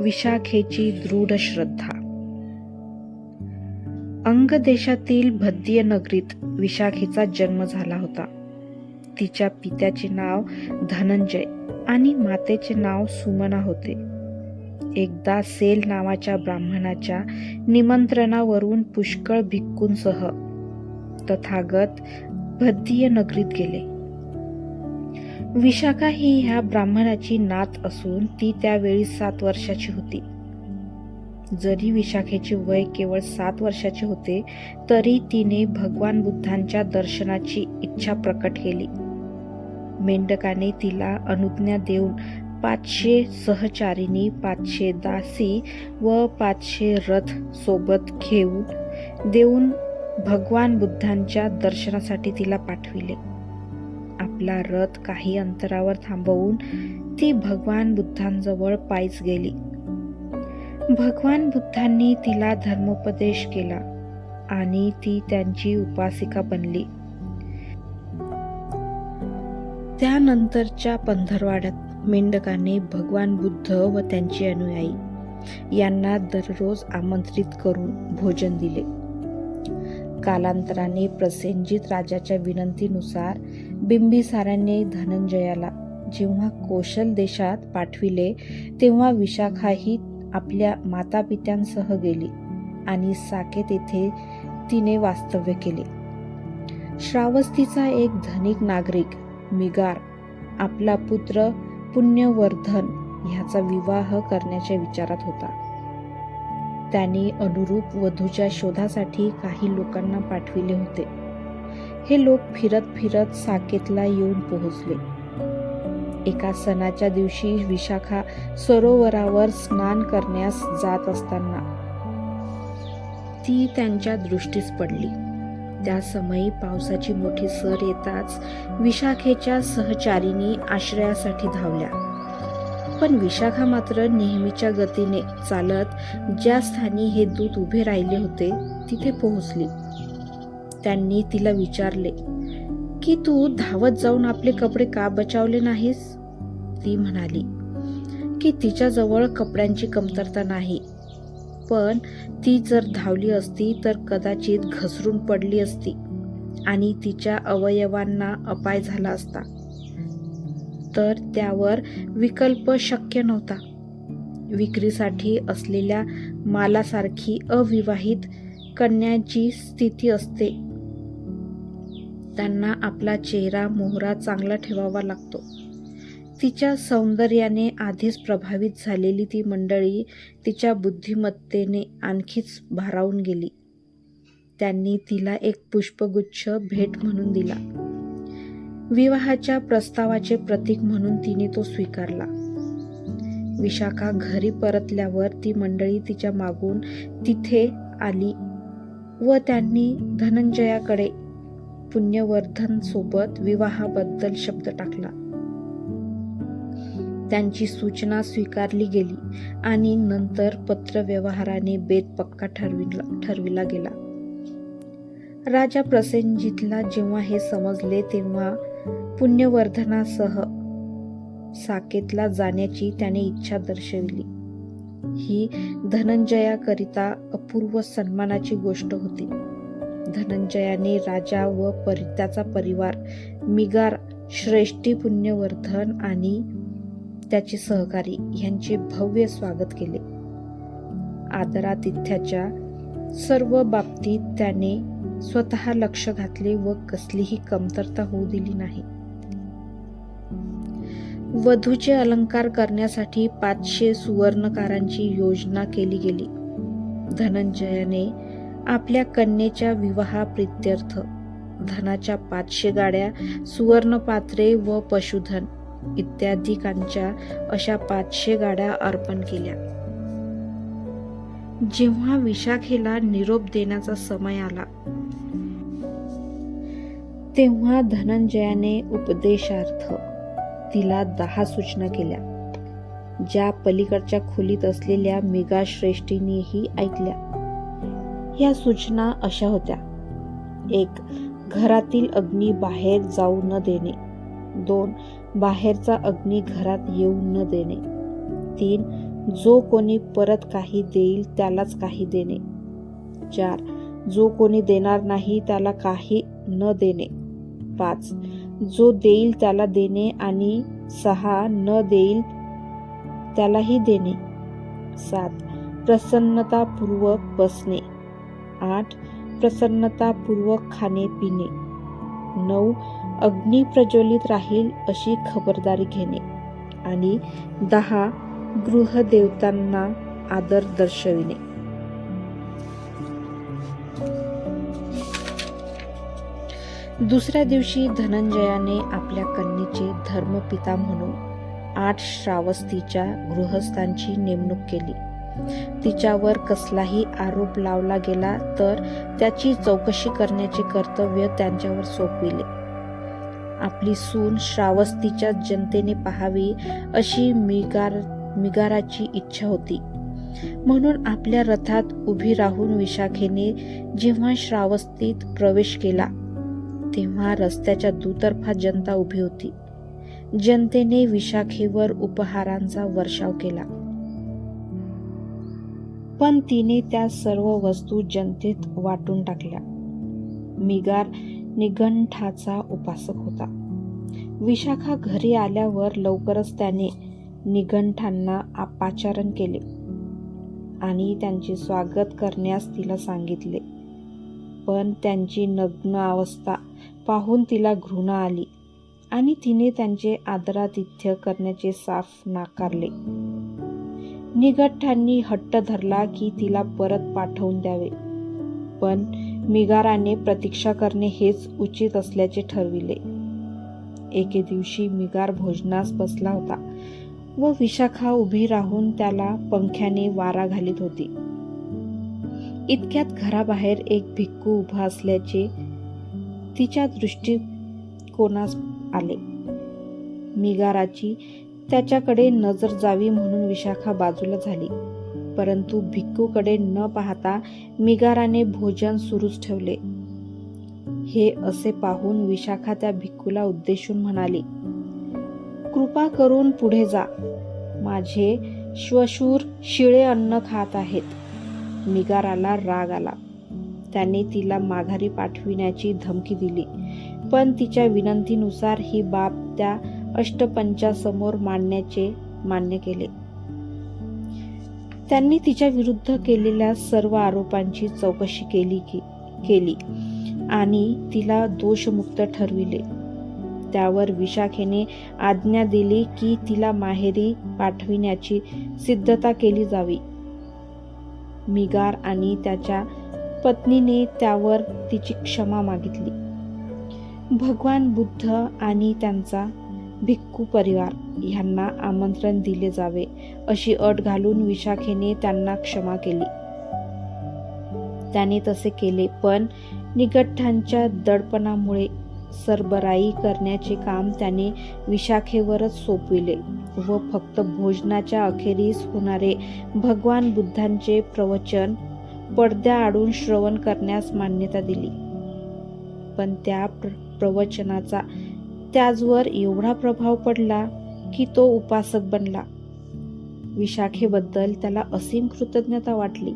विशाखेची दृढ श्रद्धा. अंग देशातील भद्य नगरीत विशाखेचा जन्म झाला होता. तिच्या पित्याचे नाव धनंजय आणि मातेचे नाव सुमना होते. एकदा सेल नावाच्या ब्राह्मणाच्या निमंत्रणावरून पुष्कळ भिक्कूंसह तथागत भद्य नगरीत गेले. विशाखा ही ह्या ब्राह्मणाची नात असून ती त्यावेळी सात वर्षाची होती. जरी विशाखेचे वय केवळ सात वर्षाचे होते तरी तिने भगवान बुद्धांच्या दर्शनाची इच्छा प्रकट केली. मेंढकाने तिला अनुज्ञा देऊन पाचशे सहचारिणी पाचशे दासी व पाचशे रथ सोबत घेऊन देऊन भगवान बुद्धांच्या दर्शनासाठी तिला पाठविले. आपला रथ काही अंतरावर थांबवून ती भगवान बुद्धांजवळ पायीच गेली. भगवान बुद्धांनी तिला धर्मोपदेश केला आणि ती त्यांची उपासिका बनली. त्यानंतरच्या पंधरवाड्यात मेंढकाने भगवान बुद्ध व त्यांचे अनुयायी यांना दररोज आमंत्रित करून भोजन दिले. कालांतराने प्रसेनजित राजाच्या विनंतीनुसार बिंबिसाराने धनंजयाला जेव्हा कोशल देशात पाठविले तेव्हा विशाखाही आपल्या मातापित्यांसह गेली आणि साकेत येथे तिने वास्तव्य केले. श्रावस्तीचा एक धनिक नागरिक मिगार आपला पुत्र पुण्यवर्धन ह्याचा विवाह करण्याच्या विचारात होता. त्याने अनुरूप वधूच्या शोधासाठी काही लोकांना पाठविले होते. हे लोक फिरत फिरत साकेतला येऊन पोहोचले. एका सणाच्या दिवशी विशाखा सरोवरावर स्नान करण्यास जात असताना ती त्यांच्या दृष्टीस पडली. त्या समयी पावसाची मोठी सर येताच विशाखेच्या सहचारीने आश्रयासाठी धावल्या. पण विशाखा मात्र नेहमीच्या गतीने चालत ज्या स्थानी हे दूत उभे राहिले होते तिथे पोहोचली. त्यांनी तिला विचारले की तू धावत जाऊन आपले कपडे का बचावले नाहीस? ती म्हणाली की तिच्याजवळ कपड्यांची कमतरता नाही. पण ती जर धावली असती तर कदाचित घसरून पडली असती आणि तिच्या अवयवांना अपाय झाला असता. तर त्यावर विकल्प शक्य नव्हता. विक्रीसाठी असलेल्या मालासारखी अविवाहित कन्याची स्थिती असते. त्यांना आपला चेहरा मोहरा चांगला ठेवावा लागतो. तिच्या सौंदर्याने आधीच प्रभावित झालेली ती मंडळी तिच्या बुद्धिमत्तेने आणखीच भारावून गेली. त्यांनी तिला एक पुष्पगुच्छ भेट म्हणून दिला. विवाहाच्या प्रस्तावाचे प्रतीक म्हणून तिने तो स्वीकारला. विशाखा घरी परतल्यावर ती मंडळी तिच्या मागून तिथे आली व त्यांनी धनंजयाकडे पुण्यवर्धन सोबत विवाहाबद्दल शब्द टाकला. त्यांची सूचना स्वीकारली गेली आणि नंतर पत्रव्यवहाराने बेत पक्का ठरविला ठरविला गेला. राजा प्रसेनजितला जेव्हा हे समजले तेव्हा पुण्यवर्धनासह साकेतला जाण्याची त्याने इच्छा दर्शविली. ही धनंजयाकरिता अपूर्व सन्मानाची गोष्ट होती. धनंजयाने राजा व परित्याचा परिवार मिगार श्रेष्ठी पुण्यवर्धन आणि त्याचे सहकारी यांचे भव्य स्वागत केले. आदरातिथ्याच्या सर्व बाबतीत त्याने स्वतः लक्ष घातले व कसलीही कमतरता होऊ दिली नाही. वधूचे अलंकार करण्यासाठी पाचशे सुवर्णकारांची योजना केली गेली. धनंजयाने आपल्या कन्येच्या विवाहाप्रित्यर्थ धनाच्या पाचशे गाड्या सुवर्णपात्रे व पशुधन इत्यादिकांच्या अशा पाचशे गाड्या अर्पण केल्या. जेव्हा विशाखेला निरोप देण्याचा समय आला तेव्हा धनंजयाने उपदेशार्थ तिला दहा सूचना केल्या ज्या पलीकडच्या खोलीत असलेल्या मेघा श्रेष्ठीनेही ऐकल्या. या सूचना अशा होत्या. एक घरातील अग्नी बाहेर जाऊ न देणे. दोन बाहेरचा अग्नी घरात येऊ न देणे. तीन जो कोणी परत काही देईल त्यालाच काही देणे. चार जो कोणी देणार नाही त्याला काही न देणे. पाच जो देईल त्याला देणे आणि सहा न देईल त्यालाही देणे. सात. प्रसन्नतापूर्वक बसणे. आठ. प्रसन्नतापूर्वक खाणे पिणे. नऊ. अग्नी प्रज्वलित राहील अशी खबरदारी घेणे. आणि दहा. गृहदेवतांना आदर दर्शविणे. दुसऱ्या दिवशी धनंजयाने आपल्या कन्येचे धर्मपिता म्हणून आठ श्रावस्तीच्या गृहस्थांची नेमणूक केली. तिच्यावर कसलाही आरोप लावला गेला तर त्याची चौकशी करण्याचे कर्तव्य त्यांच्यावर सोपविले. आपली सून श्रावस्तीच्या जनतेने पाहावी अशी मिगार मिगाराची इच्छा होती. म्हणून आपल्या रथात उभी राहून विशाखेने जेव्हा श्रावस्तीत प्रवेश केला तेव्हा रस्त्याच्या दुतर्फा जनता उभी होती. जनतेने विशाखेवर उपहारांचा वर्षाव केला. पण तिने त्या सर्व वस्तू जनतेत वाटून टाकल्या. मिगार निगंठाचा उपासक होता. विशाखा घरी आल्यावर लवकरच त्याने निगंठांना अपाचारण केले आणि त्यांचे स्वागत करण्यास तिला सांगितले. पण त्यांची नग्न अवस्था पाहून तिला घृणा आली आणि तिने त्यांचे आदरातिथ्य करण्याचे साफ नाकारले. निगठ्ठांनी हट्ट धरला की तिला परत पाठवून द्यावे. पण मिगाराने प्रतीक्षा करणे हेच उचित असल्याचे ठरविले. एके दिवशी मिगार भोजनास बसला होता व विशाखा उभी राहून त्याला पंख्याने वारा घालीत होती. इतक्यात घराबाहेर एक भिक्खू उभा असल्याचे तिच्या दृष्टिकोनास आले. मिगाराची त्याच्याकडे नजर जावी म्हणून विशाखा बाजूला झाली. परंतु भिक्खूकडे न पाहता मिगाराने भोजन सुरूच ठेवले. हे असे पाहून विशाखा त्या भिक्खूला उद्देशून म्हणाली कृपा करून पुढे जा. माझे श्वशूर शिळे अन्न खात आहेत. मिगाराला राग आला. त्याने तिला माघारी पाठविण्याची धमकी दिली. पण तिच्या विनंतीनुसार ही बाब त्या अष्टपंचासमोर मांडण्याचे मान्य केले. त्यांनी तिच्या विरुद्ध केलेल्या सर्व आरोपांची चौकशी केली की केली आणि तिला दोषमुक्त ठरविले. त्यावर विशाखेने आज्ञा दिली की तिला माहेरी पाठविण्याची सिद्धता केली जावी. मिगार आणि त्याच्या पत्नीने त्यावर तिची क्षमा मागितली. भगवान बुद्ध आणि त्यांचा भिक्खू परिवार यांना आमंत्रण दिले जावे अशी अट घालून विशाखेने त्यांना क्षमा केली. त्याने तसे केले पण निगठ्ठांच्या दडपणामुळे सरबराई करण्याचे काम त्याने विशाखेवरच सोपविले. व फक्त भोजनाच्या अखेरीस होणारे भगवान बुद्धांचे प्रवचन पडद्याआडून श्रवण करण्यास मान्यता दिली. पण त्या प्र प्रवचनाचा त्याचवर एवढा प्रभाव पडला की तो उपासक बनला. विशाखेबद्दल त्याला असीम कृतज्ञता वाटली.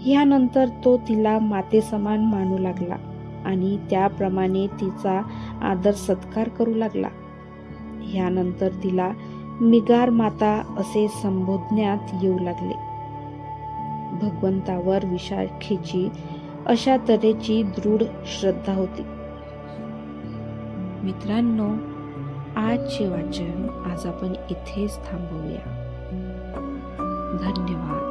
ह्यानंतर तो तिला मातेसमान मानू लागला आणि त्याप्रमाणे तिचा आदर सत्कार करू लागला. ह्यानंतर तिला मिगार माता असे संबोधण्यात येऊ लागले. भगवंतावर विशाखेची अशा तऱ्हेची दृढ श्रद्धा होती. मित्रांनो आजचे वाचन आज आपण इथेच थांबवूया धन्यवाद.